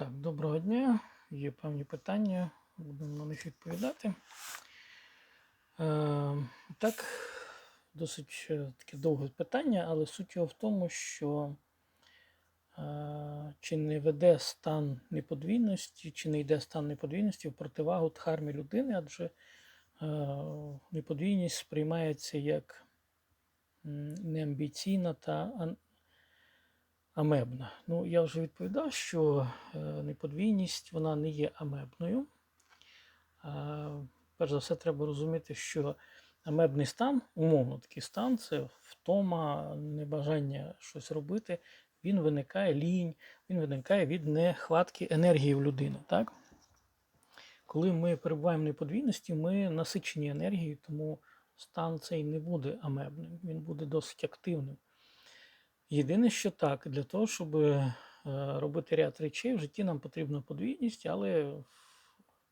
Так, доброго дня. Є певні питання, будемо на них відповідати. Е, так, досить е, таке довге питання, але суть його в тому, що е, чи не веде стан неподвійності, чи не йде стан неподвійності в противагу дхармі людини, адже е, неподвійність сприймається як неамбіційна та амебна. Ну, я вже відповідав, що е, неподвійність вона не є амебною. Перш за все, треба розуміти, що амебний стан, умовно такий стан, це втома, небажання щось робити, він виникає лінь, він виникає від нехватки енергії в людини. Так? Коли ми перебуваємо в неподвійності, ми насичені енергією, тому стан цей не буде амебним, він буде досить активним. Єдине, що так, для того, щоб е, робити ряд речей, в житті нам потрібна подвійність, але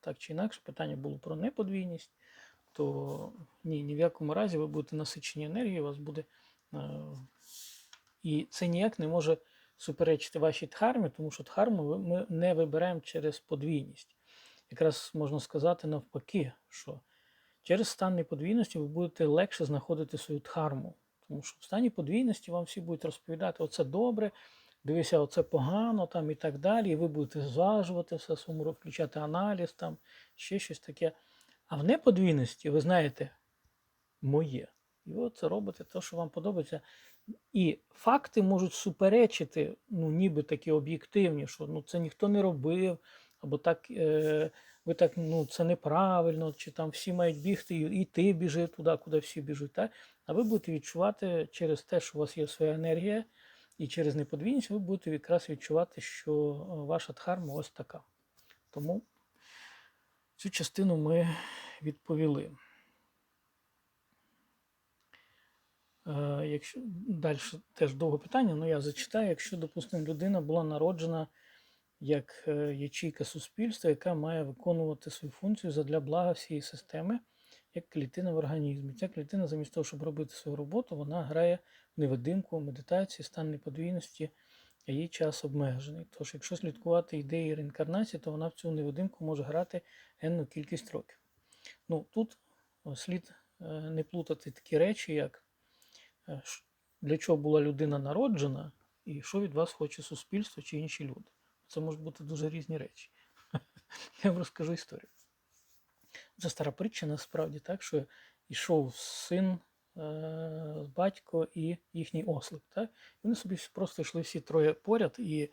так чи інакше питання було про неподвійність, то ні, ні в якому разі ви будете насичені енергією, у вас буде. е, І це ніяк не може суперечити вашій дхармі, тому що дхарму ми не вибираємо через подвійність. Якраз можна сказати навпаки, що через стан неподвійності ви будете легше знаходити свою дхарму. Тому що в стані подвійності вам всі будуть розповідати, оце добре, дивися, оце погано там і так далі. І ви будете зважувати все суму, включати аналіз, там, ще щось таке. А в неподвійності, ви знаєте, моє. І ви це робите те, що вам подобається. І факти можуть суперечити, ну, ніби такі об'єктивні, що ну, це ніхто не робив, або так, е, ви так, ну, це неправильно, чи там всі мають бігти, і, ти біжи туди, куди всі біжуть. Так? А ви будете відчувати через те, що у вас є своя енергія, і через неподвійність ви будете якраз відчувати, що е, ваша дхарма ось така. Тому цю частину ми відповіли. Е, Якщо далі теж довге питання, але я зачитаю. Якщо, допустимо, людина була народжена як е, ячейка суспільства, яка має виконувати свою функцію задля блага всієї системи, як клітина в організмі. Ця клітина, замість того, щоб робити свою роботу, вона грає в невидимку, медитації, стан неподвійності, а її час обмежений. Тож, якщо слідкувати ідеї реінкарнації, то вона в цю невидимку може грати енну кількість років. Ну, тут слід е, не плутати такі речі, як е, для чого була людина народжена, і що від вас хоче суспільство чи інші люди. Це можуть бути дуже різні речі. Я вам розкажу історію. Це стара притча насправді так, що йшов син, е, батько і їхній ослик. Так? Вони собі просто йшли всі троє поряд, і е,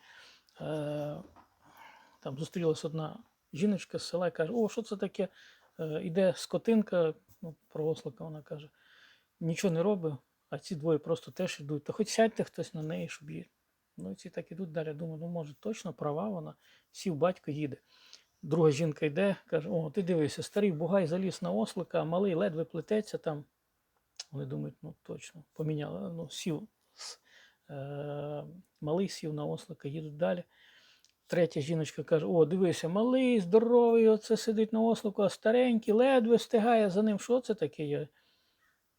там зустрілась одна жіночка з села і каже: О, що це таке? Е, іде скотинка, ну, про ослика вона каже, нічого не робить, а ці двоє просто теж йдуть. Та хоч сядьте хтось на неї, щоб її. Ну ці так ідуть далі. Думаю, ну може точно права вона. Сів батько їде. Друга жінка йде, каже: О, ти дивися, старий бугай заліз на ослика, а малий ледве плететься там. Вони думають, ну точно, поміняли. Ну, сів, е, малий сів на ослика, їдуть далі. Третя жіночка каже: О, дивися, малий, здоровий, оце сидить на ослику, а старенький, ледве встигає за ним. Що це таке є?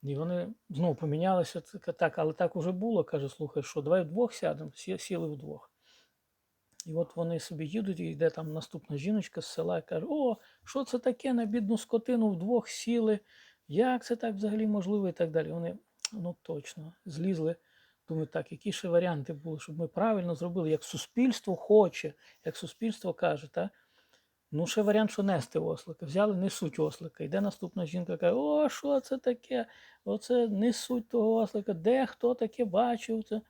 І вони знову помінялися. Так, але так уже було. Каже, слухай, що, давай вдвох сядемо, Сі- сіли вдвох. І от вони собі їдуть, і йде там наступна жіночка з села і каже: О, що це таке на бідну скотину вдвох сіли? Як це так взагалі можливо? І так далі. Вони, ну точно, злізли. Думаю, так, які ще варіанти були, щоб ми правильно зробили, як суспільство хоче, як суспільство каже, так? Ну, ще варіант, що нести ослика. Взяли, несуть ослика. Йде наступна жінка, каже: О, що це таке? Оце несуть того ослика. Де хто таке бачив? Це?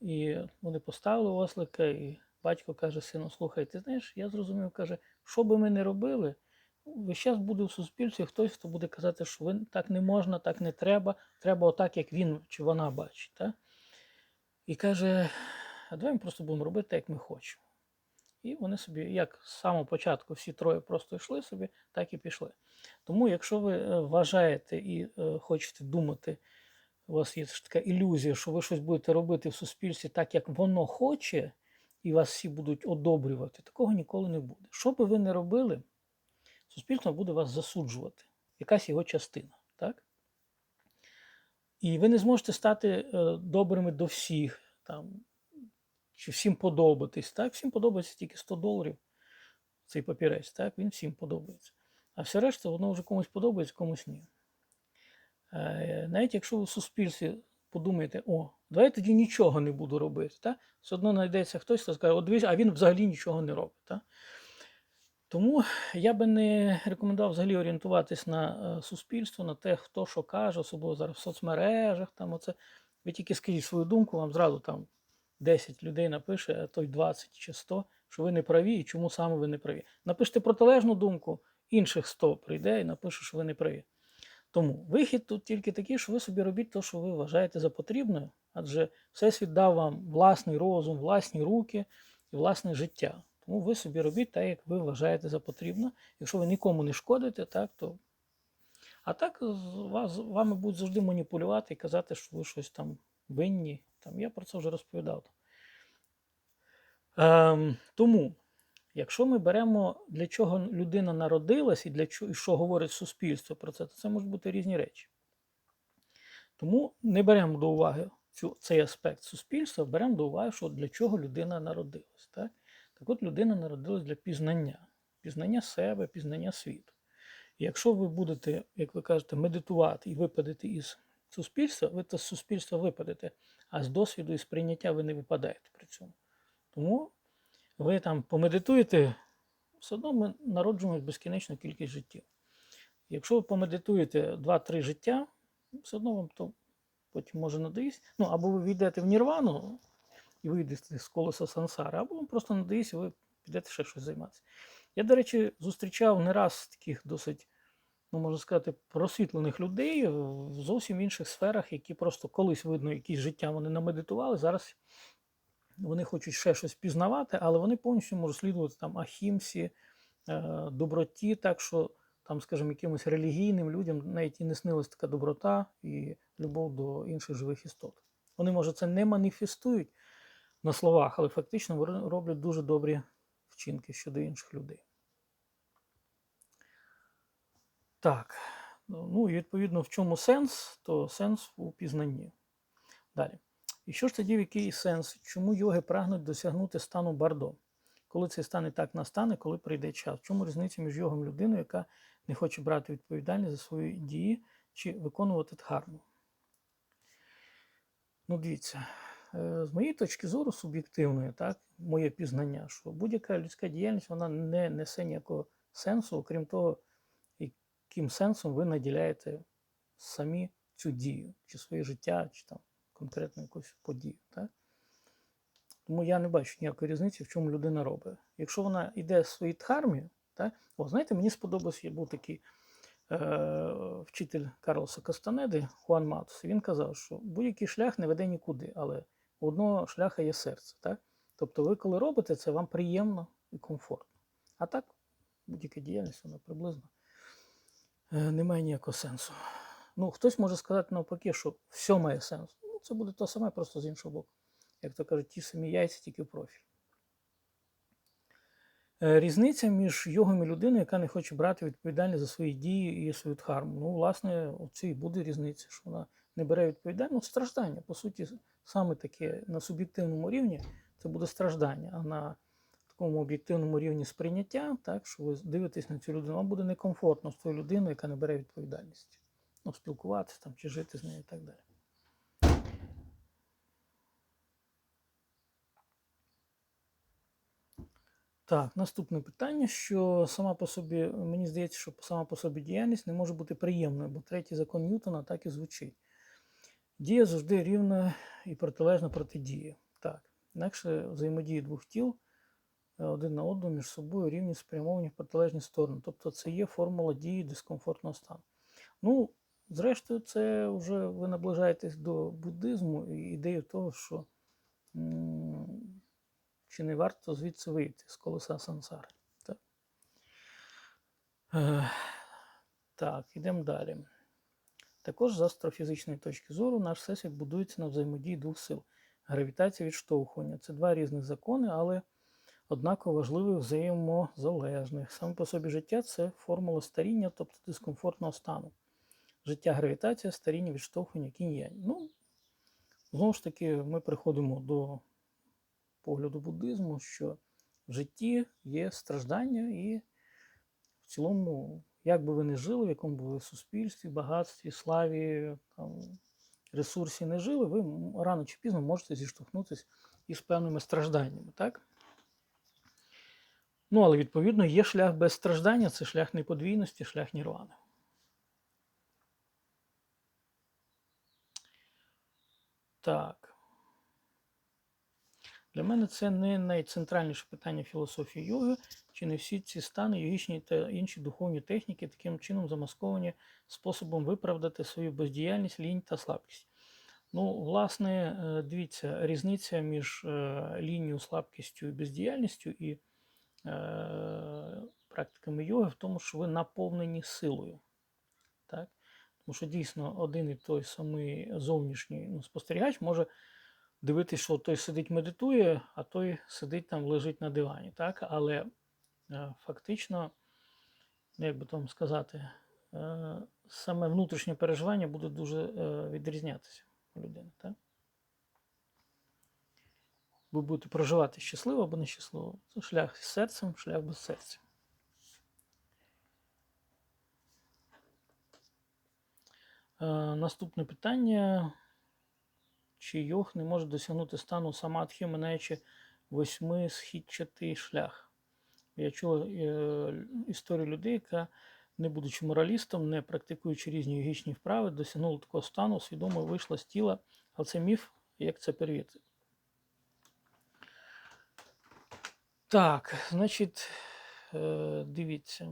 І вони поставили ослика, і батько каже сину: слухай, ти знаєш, я зрозумів, каже, що би ми не робили, весь час буде в суспільстві хтось, хто буде казати, що ви так не можна, так не треба, треба отак, як він чи вона бачить. Так? І каже: а давай ми просто будемо робити як ми хочемо. І вони собі, як з самого початку, всі троє просто йшли собі, так і пішли. Тому, якщо ви е, вважаєте і е, хочете думати, у вас є така ілюзія, що ви щось будете робити в суспільстві так, як воно хоче, і вас всі будуть одобрювати, такого ніколи не буде. Що би ви не робили, суспільство буде вас засуджувати, якась його частина. Так? І ви не зможете стати е, добрими до всіх. Там, чи всім подобатись. Так, всім подобається тільки 100 доларів. Цей папірець, так, він всім подобається. А все решта, воно вже комусь подобається, комусь ні. Е, Навіть якщо ви в суспільстві подумаєте, о, давай я тоді нічого не буду робити. Так? Все одно знайдеться хтось, хто скаже, дивись, а він взагалі нічого не робить. Так? Тому я би не рекомендував взагалі орієнтуватись на е, суспільство, на те, хто що каже, особливо зараз в соцмережах. Там оце. Ви тільки скажіть свою думку, вам зразу там 10 людей напише, а то й 20 чи 100, що ви не праві і чому саме ви не праві. Напишете протилежну думку, інших 100 прийде і напише, що ви не праві. Тому вихід тут тільки такий, що ви собі робіть те, що ви вважаєте за потрібне, адже Всесвіт дав вам власний розум, власні руки і власне життя. Тому ви собі робіть так, як ви вважаєте за потрібне. Якщо ви нікому не шкодите, так, то. А так з вами будуть завжди маніпулювати і казати, що ви щось там винні. Там, я про це вже розповідав. Ем, тому, якщо ми беремо, для чого людина народилась і для чого, і що говорить суспільство про це, то це можуть бути різні речі. Тому не беремо до уваги цю, цей аспект суспільства, беремо до уваги, що для чого людина народилась. Так? Так от людина народилась для пізнання, пізнання себе, пізнання світу. І якщо ви будете, як ви кажете, медитувати і випадете із суспільства, ви з суспільства випадете, а з досвіду і сприйняття ви не випадаєте при цьому. Тому ви там помедитуєте, все одно ми народжуємось безкінечну кількість життів. Якщо ви помедитуєте 2-3 життя, все одно вам то потім може надоїсть. Ну, або ви війдете в нірвану і вийдете з колеса сансари, або вам просто надоїсть, ви підете ще щось займатися. Я, до речі, зустрічав не раз таких досить, ну можна сказати, просвітлених людей в зовсім інших сферах, які просто колись видно, якісь життя вони намедитували. Зараз вони хочуть ще щось пізнавати, але вони повністю можуть слідувати там ахімсі, е, доброті, так що там, скажімо, якимось релігійним людям навіть і не снилась така доброта і любов до інших живих істот. Вони, може, це не маніфестують на словах, але фактично роблять дуже добрі вчинки щодо інших людей. Так. Ну і відповідно, в чому сенс, то сенс у пізнанні. Далі. І що ж тоді, в який сенс? Чому йоги прагнуть досягнути стану бардо? Коли цей стан і так настане, коли прийде час? В чому різниця між йогом людиною, яка не хоче брати відповідальність за свої дії чи виконувати дхарму? Ну, дивіться, е, з моєї точки зору, суб'єктивної, так, моє пізнання, що будь-яка людська діяльність вона не несе ніякого сенсу, окрім того, яким сенсом ви наділяєте самі цю дію, чи своє життя, чи там конкретну якусь подію. Так? Тому я не бачу ніякої різниці, в чому людина робить. Якщо вона йде в своїй дхармі, так? О, знаєте, мені сподобався, був такий е, вчитель Карлоса Кастанеди, Хуан Матус, він казав, що будь-який шлях не веде нікуди, але у одного шляха є серце. Так? Тобто ви, коли робите це, вам приємно і комфортно. А так, будь-яка діяльність, вона приблизно е, не має ніякого сенсу. Ну, хтось може сказати навпаки, що все має сенс. Ну, це буде те саме, просто з іншого боку. Як то кажуть, ті самі яйця, тільки в профіль. Е, Різниця між йогом і людиною, яка не хоче брати відповідальність за свої дії і свою дхарму. Ну, власне, оце і буде різниця, що вона не бере відповідальність. Страждання, по суті, саме таке на суб'єктивному рівні це буде страждання, а на такому об'єктивному рівні сприйняття, так, що ви дивитесь на цю людину, вам буде некомфортно з тою людиною, яка не бере відповідальність. Ну, спілкуватися там, чи жити з нею і так далі. Так, наступне питання, що сама по собі, мені здається, що сама по собі діяльність не може бути приємною, бо третій закон Ньютона так і звучить. Дія завжди рівна і протилежна протидії. Так, інакше взаємодії двох тіл один на одного між собою рівні спрямовані в протилежні сторони. Тобто це є формула дії дискомфортного стану. Ну, зрештою, це вже ви наближаєтесь до буддизму і ідею того, що. чи не варто звідси вийти з колеса сансари. Так, Е, так ідемо далі. Також з астрофізичної точки зору наш всесвіт будується на взаємодії двох сил. Гравітація відштовхування. Це два різних закони, але однаково важливих взаємозалежних. Саме по собі життя це формула старіння, тобто дискомфортного стану. Життя гравітація, старіння, відштовхування, кінь-янь. Ну, знову ж таки, ми приходимо до погляду буддизму, що в житті є страждання, і в цілому, як би ви не жили, в якому б ви суспільстві, багатстві, славі, там, ресурсі не жили, ви рано чи пізно можете зіштовхнутися із певними стражданнями. Так? Ну, але відповідно є шлях без страждання, це шлях неподвійності, шлях нірвани. Так. Для мене це не найцентральніше питання філософії йоги, чи не всі ці стани йогічні та інші духовні техніки таким чином замасковані способом виправдати свою бездіяльність, лінь та слабкість. Ну, власне, е, дивіться, різниця між е, лінією, слабкістю і бездіяльністю і практиками йоги в тому, що ви наповнені силою. Так? Тому що дійсно один і той самий зовнішній ну, спостерігач може дивитися, що той сидить медитує, а той сидить там, лежить на дивані. Так? Але е, фактично, ну, як би там сказати, е, саме внутрішнє переживання буде дуже е, відрізнятися у людини. Так? Ви будете проживати щасливо або нещасливо. Це шлях з серцем, шлях без серця. Е, наступне питання. Чи йог не може досягнути стану самадхи, минаючи восьми східчатий шлях? Я чула е, історію людей, яка, не будучи моралістом, не практикуючи різні йогічні вправи, досягнула такого стану, свідомо вийшла з тіла. Але це міф, як це перевірити? Так, значить, е, дивіться.